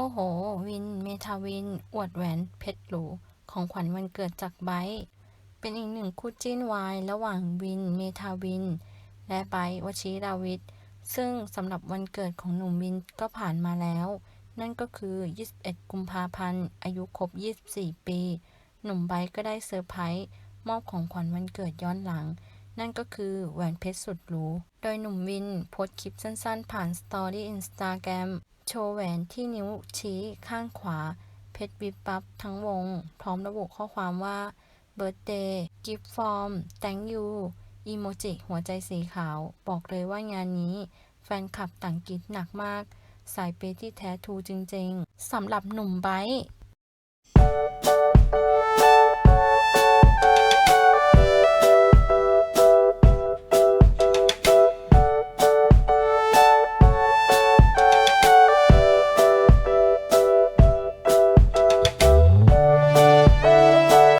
โอ้โห วิน เมทาวิน อวดแหวนเพชรหรู ของขวัญวันเกิดจากไบร์เป็นอีกหนึ่งคู่จิ้นวาย ระหว่างวิน เมทาวิน และไบร์วชิราวิทย์ซึ่งสำหรับวันเกิดของหนุ่มวินก็ผ่านมาแล้ว นั่นก็คือ 21 กุมภาพันธ์ อายุครบ 24 ปี หนุ่มไบร์ก็ได้เซอร์ไพรส์มอบของขวัญวันเกิดย้อนหลัง นั่นก็คือแหวนเพชรสุดหรู โดยหนุ่มวินโพสคลิปสั้นๆ ผ่านสตอรี่อินสตาแกรมโชว์แหวนที่นิ้วชี้ข้างขวา เพชรวิบวับทั้งวง พร้อมระบุข้อความว่า Birthday Gift From Thank You อีโมจิหัวใจสีขาว บอกเลยว่างานนี้ แฟนคลับต่างกรีดหนักมาก สายเปที่แท้ทูจริงๆ สำหรับหนุ่มไบ